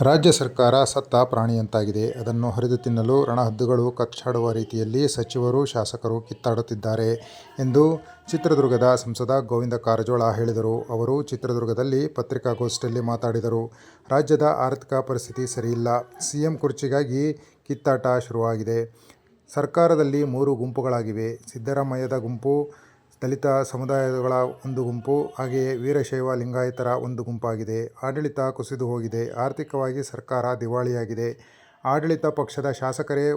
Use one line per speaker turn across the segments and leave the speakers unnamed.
ರಾಜ್ಯ ಸರ್ಕಾರ ಸತ್ತ ಪ್ರಾಣಿಯಂತಾಗಿದೆ. ಅದನ್ನು ಹರಿದು ತಿನ್ನಲು ರಣಹದ್ದುಗಳು ಕಚ್ಚಾಡುವ ರೀತಿಯಲ್ಲಿ ಸಚಿವರು, ಶಾಸಕರು ಕಿತ್ತಾಡುತ್ತಿದ್ದಾರೆ ಎಂದು ಚಿತ್ರದುರ್ಗದ ಸಂಸದ ಗೋವಿಂದ ಕಾರಜೋಳ ಹೇಳಿದರು. ಅವರು ಚಿತ್ರದುರ್ಗದಲ್ಲಿ ಪತ್ರಿಕಾಗೋಷ್ಠಿಯಲ್ಲಿ ಮಾತಾಡಿದರು ರಾಜ್ಯದ ಆರ್ಥಿಕ ಪರಿಸ್ಥಿತಿ ಸರಿಯಿಲ್ಲ. ಸಿಎಂ ಕುರ್ಚಿಗಾಗಿ ಕಿತ್ತಾಟ ಶುರುವಾಗಿದೆ. ಸರ್ಕಾರದಲ್ಲಿ ಮೂರು ಗುಂಪುಗಳಾಗಿವೆ. ಸಿದ್ದರಾಮಯ್ಯದ ಗುಂಪು, ದಲಿತ ಸಮುದಾಯಗಳ ಒಂದು ಗುಂಪು, ಹಾಗೆಯೇ ವೀರಶೈವ ಲಿಂಗಾಯತರ ಒಂದು ಗುಂಪಾಗಿದೆ. ಆಡಳಿತ ಕುಸಿದು ಹೋಗಿದೆ. ಆರ್ಥಿಕವಾಗಿ ಸರ್ಕಾರ ದಿವಾಳಿಯಾಗಿದೆ. ಆಡಳಿತ ಪಕ್ಷದ ಶಾಸಕರೇ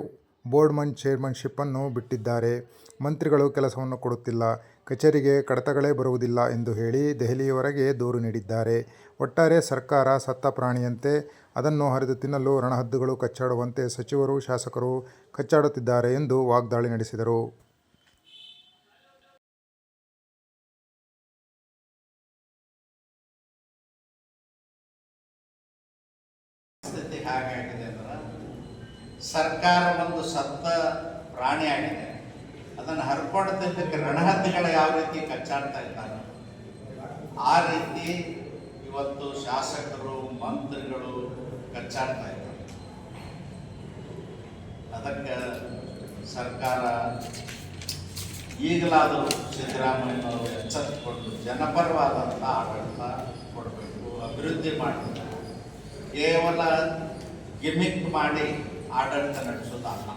ಬೋರ್ಡ್ ಚೇರ್ಮನ್ಶಿಪ್ಪನ್ನು ಬಿಟ್ಟಿದ್ದಾರೆ. ಮಂತ್ರಿಗಳು ಕೆಲಸವನ್ನು ಕೊಡುತ್ತಿಲ್ಲ. ಕಚೇರಿಗೆ ಕಡತಗಳೇ ಬರುವುದಿಲ್ಲ ಎಂದು ಹೇಳಿ ದೆಹಲಿಯವರೆಗೆ ದೂರು ನೀಡಿದ್ದಾರೆ. ಒಟ್ಟಾರೆ ಸರ್ಕಾರ ಸತ್ತ ಪ್ರಾಣಿಯಂತೆ. ಅದನ್ನು ಹರಿದು ತಿನ್ನಲು ರಣಹದ್ದುಗಳು ಕಚ್ಚಾಡುವಂತೆ ಸಚಿವರು, ಶಾಸಕರು ಕಚ್ಚಾಡುತ್ತಿದ್ದಾರೆ ಎಂದು ವಾಗ್ದಾಳಿ ನಡೆಸಿದರು.
ಹೇಗಾಗಿದೆ ಅಂದ್ರೆ ಸರ್ಕಾರ ಒಂದು ಸತ್ತ ಪ್ರಾಣಿ ಆಗಿದೆ. ಅದನ್ನು ಹರ್ಕೊಂಡು ತಿನ್ನಕ್ಕೆ ರಣಹದ್ದುಗಳು ಯಾವ ರೀತಿ ಕಚ್ಚಾಡ್ತಾ ಇದ್ದಾರೆ, ಆ ರೀತಿ ಇವತ್ತು ಶಾಸಕರು, ಮಂತ್ರಿಗಳು ಕಚ್ಚಾಡ್ತಾ ಇದ್ದಾರೆ. ಅದಕ್ಕೆ ಸರ್ಕಾರ ಈಗಲಾದರೂ ಸಿದ್ದರಾಮಯ್ಯನವರು ಎಚ್ಚೆತ್ತುಕೊಂಡು ಜನಪರವಾದಂಥ ಆಡಳಿತ ಕೊಡಬೇಕು, ಅಭಿವೃದ್ಧಿ ಮಾಡಬೇಕು ಕೇವಲ ಗಿಮಿಕ್ ಮಾಡಿ ಆಡಳಿತ ನಡೆಸೋದಲ್ಲ